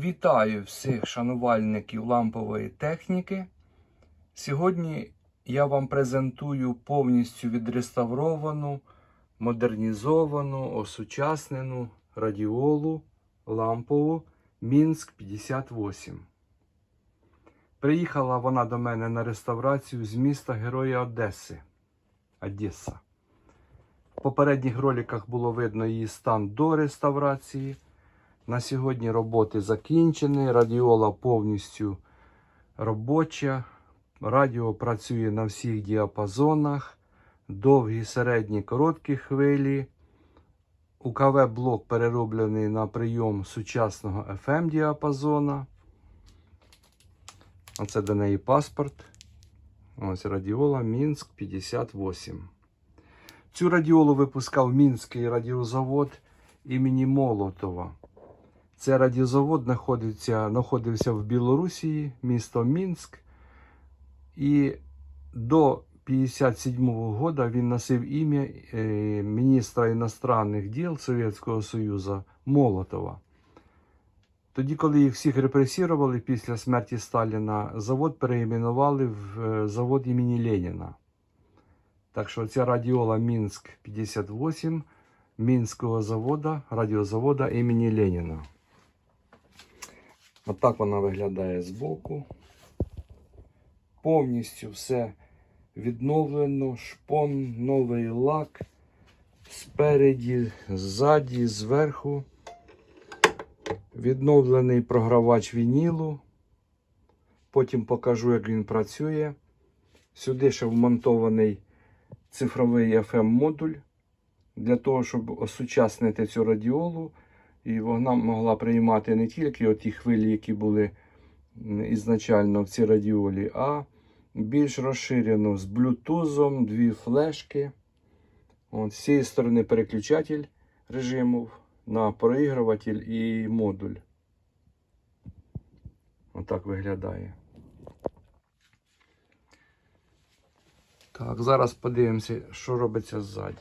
Вітаю всіх шанувальників лампової техніки. Сьогодні я вам презентую повністю відреставровану, модернізовану, осучаснену радіолу лампову Мінськ 58. Приїхала вона до мене на реставрацію з міста Героя Одеси. Одеса. В попередніх роликах було видно її стан до реставрації. На сьогодні роботи закінчені. Радіола повністю робоча. Радіо працює на всіх діапазонах. Довгі, середні, короткі хвилі. УКВ-блок перероблений на прийом сучасного FM діапазона. Оце до неї паспорт. Ось радіола Мінськ 58. Цю радіолу випускав Мінський радіозавод імені Молотова. Це радіозавод знаходиться, знаходився в Білорусі, місто Мінськ. І до 57-го года він носив ім'я е, міністра іностранних діл Совєтського Союзу Молотова. Тоді, коли їх всіх репресірували після смерті Сталіна, завод переіменували в е, завод імені Леніна. Так що ця радіола Мінськ 58 Мінського завода, радіозавода імені Леніна. Отак вона виглядає збоку. Повністю все відновлено, шпон, новий лак. Спереді, ззаді, зверху. Відновлений програвач вінілу. Потім покажу, як він працює. Сюди ще вмонтований цифровий FM-модуль для того, щоб осучаснити цю радіолу. І вона могла приймати не тільки ті хвилі, які були ізначально в цій радіолі, а більш розширено з блютузом, дві флешки. От, з цієї сторони переключатель режимів на проігруватель і модуль. Отак виглядає. Так, зараз подивимося, що робиться ззаді.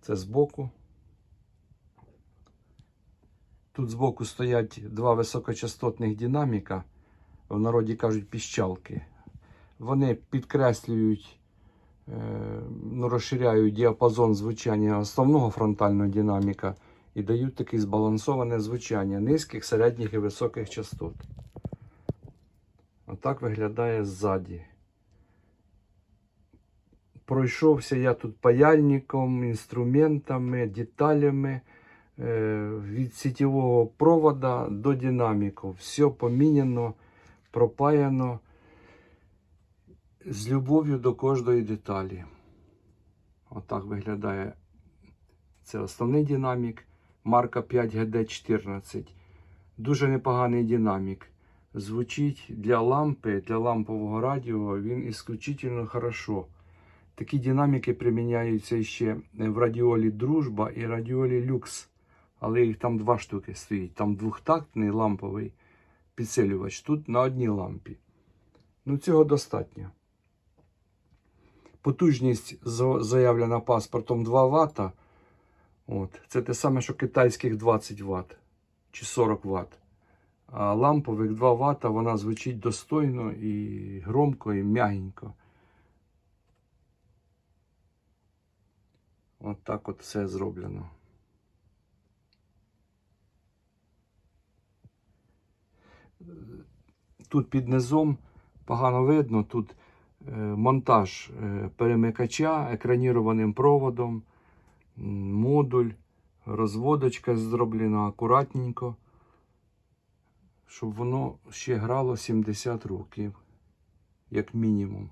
Це збоку. Тут збоку стоять два високочастотних динаміка, в народі кажуть піщалки. Вони підкреслюють, е, ну, розширяють діапазон звучання основного фронтального динаміка і дають таке збалансоване звучання низьких, середніх і високих частот. Отак виглядає ззаді. Пройшовся я тут паяльником, інструментами, деталями. Е, від сітєвого провода до динаміку. Все поміняно, пропаяно з любов'ю до кожної деталі. Отак виглядає це основний динамік. Марка 5GD14. Дуже непоганий динамік. Звучить для лампи, для лампового радіо він ісключительно хорошо. Такі динаміки приміняються ще в радіолі Дружба і радіолі Люкс але їх там два штуки стоїть. Там двохтактний ламповий підсилювач. Тут на одній лампі. Ну, цього достатньо. Потужність заявлена паспортом 2 Вт. От. Це те саме, що китайських 20 Вт чи 40 Вт. А лампових 2 Вт вона звучить достойно і громко, і м'ягенько. От так от все зроблено. Тут під низом погано видно, тут е, монтаж е, перемикача екранірованим проводом, модуль, розводочка зроблена акуратненько, щоб воно ще грало 70 років, як мінімум.